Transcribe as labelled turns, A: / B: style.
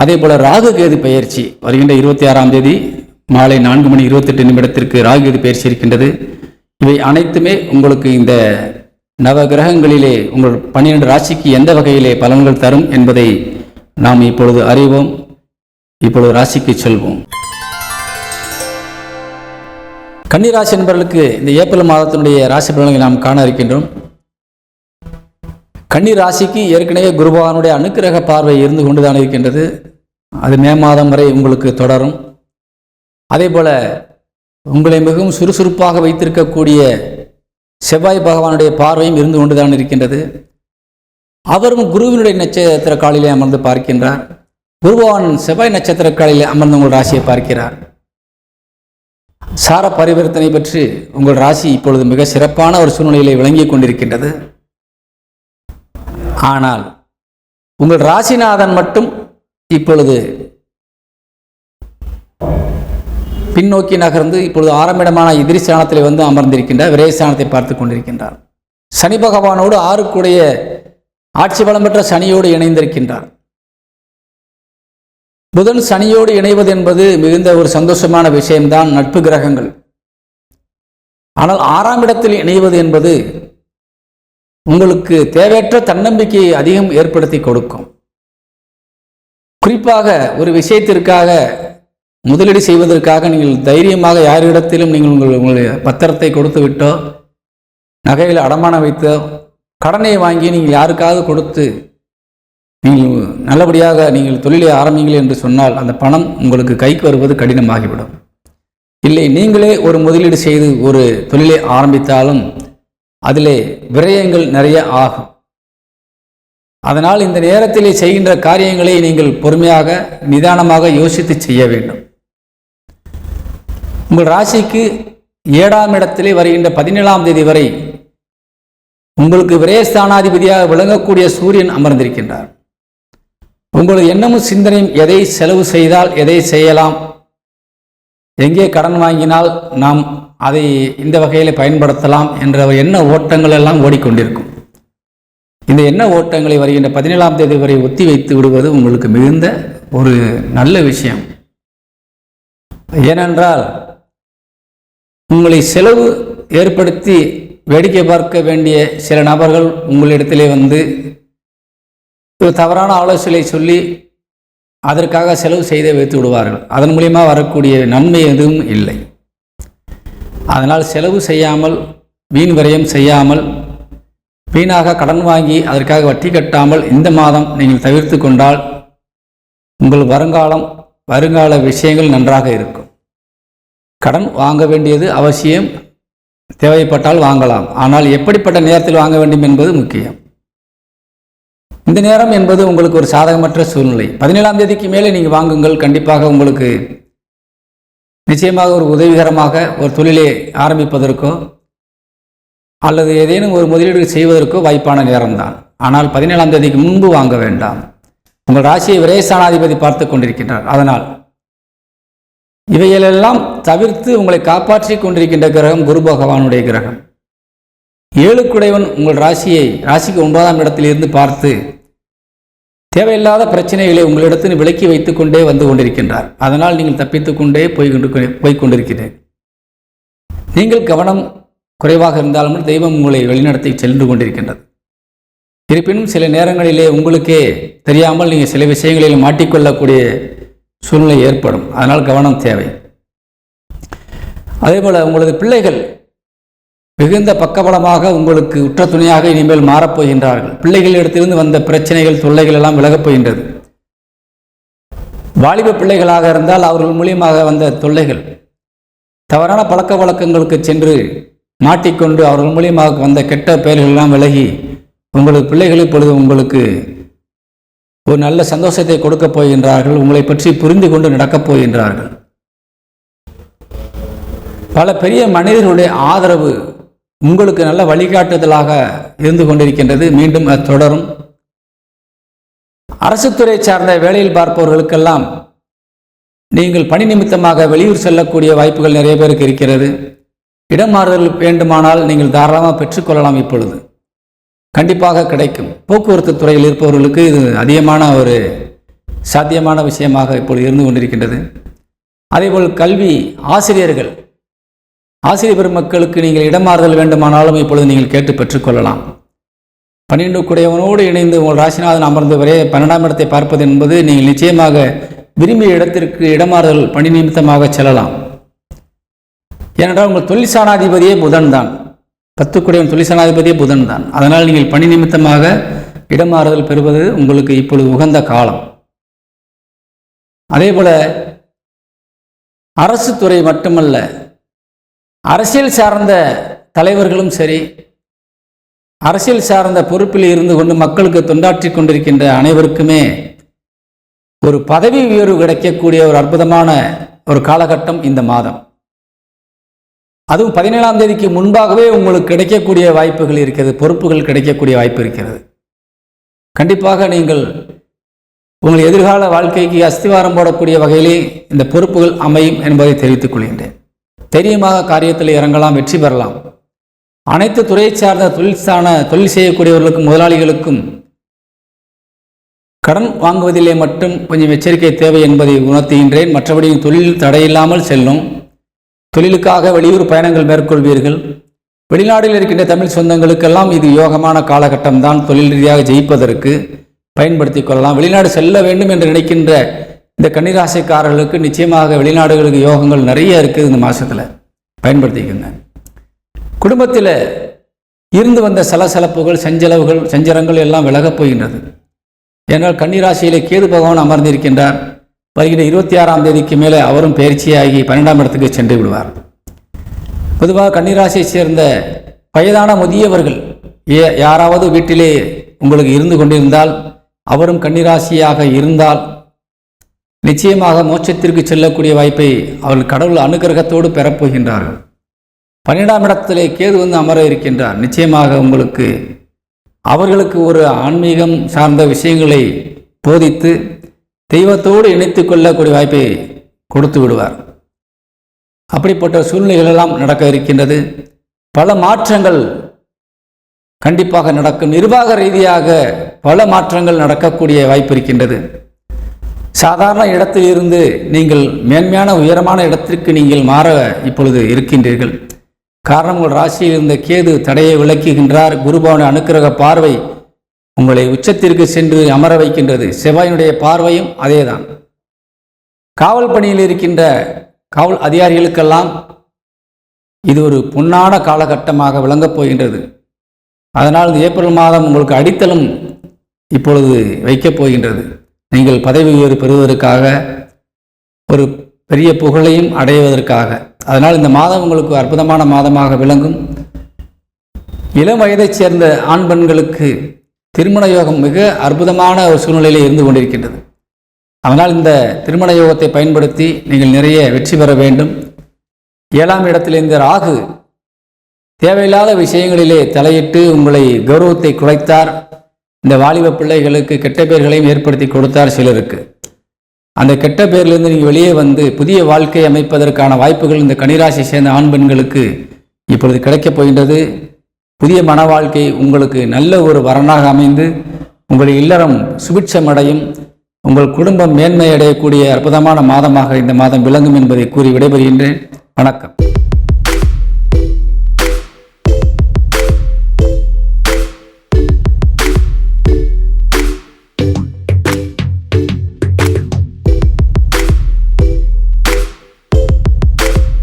A: அதே போல ராகு கேது பயிற்சி வருகின்ற இருபத்தி ஆறாம் தேதி மாலை நான்கு மணி இருபத்தெட்டு நிமிடத்திற்கு ராகு கேது பயிற்சி இருக்கின்றது. இவை அனைத்துமே உங்களுக்கு இந்த நவ கிரகங்களிலே உங்கள் பன்னிரண்டு ராசிக்கு எந்த வகையிலே பலன்கள் தரும் என்பதை நாம் இப்பொழுது அறிவோம். இப்பொழுது ராசிக்கு செல்வோம். கன்னிராசி என்பவர்களுக்கு இந்த ஏப்ரல் மாதத்தினுடைய ராசி பலன்களை நாம் காண இருக்கின்றோம். கன்னி ராசிக்கு ஏற்கனவே குருபகவானுடைய அனுக்கிரக பார்வை இருந்து கொண்டுதான் இருக்கின்றது. அது மே மாதம் வரை உங்களுக்கு தொடரும். அதே போல உங்களை மிகவும் சுறுசுறுப்பாக வைத்திருக்கக்கூடிய செவ்வாய் பகவானுடைய பார்வையும் இருந்து கொண்டுதான் இருக்கின்றது. அவரும் குருவினுடைய நட்சத்திர காலிலே அமர்ந்து பார்க்கின்றார். குருபகவான் செவ்வாய் நட்சத்திர காலிலே அமர்ந்து உங்கள் ராசியை பார்க்கிறார். சார பரிவர்த்தனை பற்றி உங்கள் ராசி இப்பொழுது மிக சிறப்பான ஒரு சூழ்நிலையில் விளங்கி கொண்டிருக்கின்றது. ஆனால் உங்கள் ராசிநாதன் மட்டும் இப்பொழுது பின்னோக்கி நகர்ந்து இப்பொழுது ஆரம்பிடமான எதிரிஸ்தானத்தில் வந்து அமர்ந்திருக்கின்றார். விரயஸ்தானத்தை பார்த்து கொண்டிருக்கின்றார். சனி பகவானோடு ஆறுக்குடைய ஆட்சி பலம் பெற்ற சனியோடு இணைந்திருக்கின்றார். புதன் சனியோடு இணைவது என்பது மிகுந்த ஒரு சந்தோஷமான விஷயம்தான். நட்பு கிரகங்கள். ஆனால் ஆறாம் இடத்தில் இணைவது என்பது உங்களுக்கு தேவையற்ற தன்னம்பிக்கையை அதிகம் ஏற்படுத்தி கொடுக்கும். குறிப்பாக ஒரு விஷயத்திற்காக முதலீடு செய்வதற்காக நீங்கள் தைரியமாக யாரிடத்திலும் நீங்கள் உங்கள் உங்களுடைய பத்திரத்தை கொடுத்து விட்டோ நகையில் அடமானம் வைத்தோ கடனை வாங்கி நீங்கள் யாருக்காவது கொடுத்து நீங்கள் நல்லபடியாக நீங்கள் தொழிலை ஆரம்பிங்கள் என்று சொன்னால் அந்த பணம் உங்களுக்கு கைக்கு வருவது கடினமாகிவிடும். இல்லை நீங்களே ஒரு முதலீடு செய்து ஒரு தொழிலை ஆரம்பித்தாலும் அதிலே விரயங்கள் நிறைய ஆகும். அதனால் இந்த நேரத்திலே செய்கின்ற காரியங்களை நீங்கள் பொறுமையாக நிதானமாக யோசித்து செய்ய வேண்டும். உங்கள் ராசிக்கு ஏழாம் இடத்திலே வருகின்ற பதினேழாம் தேதி வரை உங்களுக்கு விரயஸ்தானாதிபதியாக விளங்கக்கூடிய சூரியன் அமர்ந்திருக்கின்றார். உங்களது எண்ணமும் சிந்தனையும் எதை செலவு செய்தால் எதை செய்யலாம்? எங்கே கடன் வாங்கினால் நாம் அதை இந்த வகையில் பயன்படுத்தலாம் என்ற எண்ண ஓட்டங்கள் எல்லாம் ஓடிக்கொண்டிருக்கும். இந்த எண்ண ஓட்டங்களை வருகின்ற பதினேழாம் தேதி வரை ஒத்தி வைத்து விடுவது உங்களுக்கு மிகுந்த ஒரு நல்ல விஷயம். ஏனென்றால் உங்களை செலவு ஏற்படுத்தி வேடிக்கை பார்க்க வேண்டிய சில நபர்கள் உங்களிடத்திலே வந்து தவறான ஆலோசனை சொல்லி அதற்காக செலவு செய்தே வைத்து விடுவார்கள். அதன் மூலியமாக வரக்கூடிய நன்மை எதுவும் இல்லை. அதனால் செலவு செய்யாமல் வீண் விரயம் செய்யாமல் வீணாக கடன் வாங்கி அதற்காக வட்டி கட்டாமல் இந்த மாதம் நீங்கள் தவிர்த்து கொண்டால் உங்கள் வருங்காலம் வருங்கால விஷயங்கள் நன்றாக இருக்கும். கடன் வாங்க வேண்டியது அவசியம். தேவைப்பட்டால் வாங்கலாம். ஆனால் எப்படிப்பட்ட நேரத்தில் வாங்க வேண்டும் என்பது முக்கியம். இந்த நேரம் என்பது உங்களுக்கு ஒரு சாதகமற்ற சூழ்நிலை. பதினேழாம் தேதிக்கு மேலே நீங்கள் வாங்குங்கள். கண்டிப்பாக உங்களுக்கு நிச்சயமாக ஒரு உதவிகரமாக ஒரு தொழிலை ஆரம்பிப்பதற்கோ அல்லது ஏதேனும் ஒரு முதலீடு செய்வதற்கோ வாய்ப்பான நேரம்தான். ஆனால் பதினேழாம் தேதிக்கு முன்பு வாங்க வேண்டாம். உங்கள் ராசியை விரேசானாதிபதி பார்த்து கொண்டிருக்கின்றார். அதனால் இவைகளெல்லாம் தவிர்த்து உங்களை காப்பாற்றி கொண்டிருக்கின்ற கிரகம் குரு பகவானுடைய கிரகம். ஏழுக்குடையவன் உங்கள் ராசியை ராசிக்கு ஒன்பதாம் இடத்திலிருந்து பார்த்து தேவையில்லாத பிரச்சனைகளை உங்களிடத்தில் விலக்கி வைத்து கொண்டே வந்து கொண்டிருக்கின்றார். அதனால் நீங்கள் தப்பித்துக் கொண்டே போய் கொண்டு போய் கொண்டிருக்கிறேன் நீங்கள் கவனம் குறைவாக இருந்தாலும் தெய்வம் உங்களை வழிநடத்தி சென்று கொண்டிருக்கின்றது. இருப்பினும் சில நேரங்களிலே உங்களுக்கே தெரியாமல் நீங்கள் சில விஷயங்களில் மாட்டிக்கொள்ளக்கூடிய சூழ்நிலை ஏற்படும். அதனால் கவனம் தேவை. அதேபோல் உங்களது பிள்ளைகள் மிகுந்த பக்கபலமாக உங்களுக்கு உற்ற துணையாக இனிமேல் மாறப்போகின்றார்கள். பிள்ளைகளிடத்திலிருந்து வந்த பிரச்சனைகள் தொல்லைகள் எல்லாம் விலகப் போகின்றது. வாலிப பிள்ளைகளாக இருந்தால் அவர்கள் மூலியமாக வந்த தொல்லைகள். தவறான பழக்க வழக்கங்களுக்கு சென்று மாட்டிக்கொண்டு அவர்கள் மூலியமாக வந்த கெட்ட பெயர்கள் எல்லாம் விலகி உங்களுக்கு பிள்ளைகள் இப்பொழுது உங்களுக்கு ஒரு நல்ல சந்தோஷத்தை கொடுக்கப் போகின்றார்கள். உங்களை பற்றி புரிந்து கொண்டு நடக்கப் போகின்றார்கள். பல பெரிய மனிதர்களுடைய ஆதரவு உங்களுக்கு நல்ல வழிகாட்டுதலாக இருந்து கொண்டிருக்கின்றது. மீண்டும் அது தொடரும். துறை சார்ந்த வேலையில் பார்ப்பவர்களுக்கெல்லாம் நீங்கள் பணி நிமித்தமாக வெளியூர் செல்லக்கூடிய வாய்ப்புகள் நிறைய பேருக்கு இருக்கிறது. இடம் மாறுதல் வேண்டுமானால் நீங்கள் தாராளமாக பெற்றுக்கொள்ளலாம் இப்பொழுது. கண்டிப்பாக கிடைக்கும். போக்குவரத்து துறையில் இருப்பவர்களுக்கு இது அதிகமான ஒரு சாத்தியமான விஷயமாக இப்பொழுது இருந்து கொண்டிருக்கின்றது. அதேபோல் கல்வி ஆசிரியர்கள் ஆசிரியர் பெருமக்களுக்கு நீங்கள் இடமாறுதல் வேண்டுமானாலும் இப்பொழுது நீங்கள் கேட்டு பெற்றுக்கொள்ளலாம். பன்னிரண்டு குடையவனோடு இணைந்து உங்கள் ராசிநாதன் அமர்ந்தவரே பன்னெண்டாம் இடத்தை பார்ப்பது என்பது நீங்கள் நிச்சயமாக விரும்பிய இடத்திற்கு இடமாறுதல் பணி நிமித்தமாக செல்லலாம். ஏனென்றால் உங்கள் தொழிற்சானாதிபதியே புதன் தான் பத்து குடையவன் தொழிற்சானாதிபதியே புதன் தான் அதனால் நீங்கள் பணி நிமித்தமாக இடமாறுதல் பெறுவது உங்களுக்கு இப்பொழுது உகந்த காலம். அதேபோல அரசு துறை மட்டுமல்ல அரசியல் சார்ந்த தலைவர்களும் சரி அரசியல் சார்ந்த பொறுப்பில் இருந்து கொண்டு மக்களுக்கு தொண்டாற்றி கொண்டிருக்கின்ற அனைவருக்குமே ஒரு பதவி உயர்வு கிடைக்கக்கூடிய ஒரு அற்புதமான ஒரு காலகட்டம் இந்த மாதம். அதுவும் பதினேழாம் தேதிக்கு முன்பாகவே உங்களுக்கு கிடைக்கக்கூடிய வாய்ப்புகள் இருக்கிறது பொறுப்புகள் கிடைக்கக்கூடிய வாய்ப்பு இருக்கிறது. கண்டிப்பாக நீங்கள் உங்கள் எதிர்கால வாழ்க்கைக்கு அஸ்திவாரம் போடக்கூடிய வகையிலே இந்த பொறுப்புகள் அமையும் என்பதை தெரிவித்துக் கொள்கின்றேன். தைரியமாக காரியத்தில் இறங்கலாம் வெற்றி பெறலாம். அனைத்து துறை சார்ந்த தொழில் சார்ந்த தொழில் செய்யக்கூடியவர்களுக்கும் முதலாளிகளுக்கும் கடன் வாங்குவதிலே மட்டும் கொஞ்சம் எச்சரிக்கை தேவை என்பதை உணர்த்துகின்றேன். மற்றபடி தொழில் தடையில்லாமல் செல்லும். தொழிலுக்காக வெளியூர் பயணங்கள் மேற்கொள்வீர்கள். வெளிநாட்டில் இருக்கின்ற தமிழ் சொந்தங்களுக்கெல்லாம் இது யோகமான காலகட்டம் தான் தொழில் ரீதியாக ஜெயிப்பதற்கு பயன்படுத்தி கொள்ளலாம். வெளிநாடு செல்ல வேண்டும் என்று நினைக்கின்ற இந்த கன்னிராசிக்காரர்களுக்கு நிச்சயமாக வெளிநாடுகளுக்கு யோகங்கள் நிறைய இருக்குது இந்த மாதத்தில் பயன்படுத்திக்கோங்க. குடும்பத்தில் இருந்து வந்த சலசலப்புகள் செஞ்சலவுகள் செஞ்சரங்கள் எல்லாம் விலகப் போகின்றது. ஏனால் கன்னிராசியிலே கேது பகவான் அமர்ந்திருக்கின்றார். வருகிற இருபத்தி ஆறாம் தேதிக்கு மேலே அவரும் பயிற்சியாகி பன்னெண்டாம் இடத்துக்கு சென்று விடுவார். பொதுவாக கன்னிராசியை சேர்ந்த வயதான முதியவர்கள் ஏ யாராவது வீட்டிலே உங்களுக்கு இருந்து கொண்டிருந்தால் அவரும் கன்னிராசியாக இருந்தால் நிச்சயமாக மோட்சத்திற்கு செல்லக்கூடிய வாய்ப்பை அவர்கள் கடவுள் அனுகிரகத்தோடு பெறப்போகின்றார்கள் பன்னிரெண்டாம் இடத்திலே கேது வந்து அமர இருக்கின்றார். நிச்சயமாக உங்களுக்கு அவர்களுக்கு ஒரு ஆன்மீகம் சார்ந்த விஷயங்களை போதித்து தெய்வத்தோடு இணைத்து கொள்ளக்கூடிய வாய்ப்பை கொடுத்து விடுவார். அப்படிப்பட்ட சூழ்நிலைகள் எல்லாம் நடக்க இருக்கின்றது. பல மாற்றங்கள் கண்டிப்பாக நடக்கும். நிர்வாக ரீதியாக பல மாற்றங்கள் நடக்கக்கூடிய வாய்ப்பு இருக்கின்றது. சாதாரண இடத்தில் இருந்து நீங்கள் மேன்மையான உயரமான இடத்திற்கு நீங்கள் மாற இப்பொழுது இருக்கின்றீர்கள். காரணம் உங்கள் ராசியில் இருந்த கேது தடையை விளக்குகின்றார் குருபவன அனுக்கிரக பார்வை உங்களை உச்சத்திற்கு சென்று அமர வைக்கின்றது. செவ்வாயினுடைய பார்வையும் அதேதான். காவல் பணியில் இருக்கின்ற காவல் அதிகாரிகளுக்கெல்லாம் இது ஒரு பொன்னான காலகட்டமாக விளங்கப் போகின்றது. அதனால் இந்த ஏப்ரல் மாதம் உங்களுக்கு அடித்தளம் இப்பொழுது வைக்கப் போகின்றது. நீங்கள் பதவி உயர்வு பெறுவதற்காக ஒரு பெரிய புகழையும் அடைவதற்காக. அதனால் இந்த மாதம் உங்களுக்கு அற்புதமான மாதமாக விளங்கும். இளம் வயதைச் சேர்ந்த ஆண் பெண்களுக்கு திருமண யோகம் மிக அற்புதமான ஒரு சூழ்நிலையில் இருந்து கொண்டிருக்கின்றது. அதனால் இந்த திருமண யோகத்தை பயன்படுத்தி நீங்கள் நிறைய வெற்றி பெற வேண்டும். ஏழாம் இடத்தில் இந்த ராகு தேவையில்லாத விஷயங்களிலே தலையிட்டு உங்களை கௌரவத்தை குலைத்தார். இந்த வாலிப பிள்ளைகளுக்கு கெட்ட பெயர்களையும் ஏற்படுத்தி கொடுத்தார் சிலருக்கு. அந்த கெட்ட பேர்லேருந்து நீங்கள் வெளியே வந்து புதிய வாழ்க்கை அமைப்பதற்கான வாய்ப்புகள் இந்த கனிராசியை சேர்ந்த ஆண் பெண்களுக்கு இப்பொழுது கிடைக்கப் போகின்றது. புதிய மன வாழ்க்கை உங்களுக்கு நல்ல ஒரு வரனாக அமைந்து உங்கள் இல்லறம் சுபிட்சமடையும் உங்கள் குடும்பம் மேன்மை அடையக்கூடிய அற்புதமான மாதமாக இந்த மாதம் விளங்கும் என்பதை கூறி விடைபெறுகின்றேன். வணக்கம்.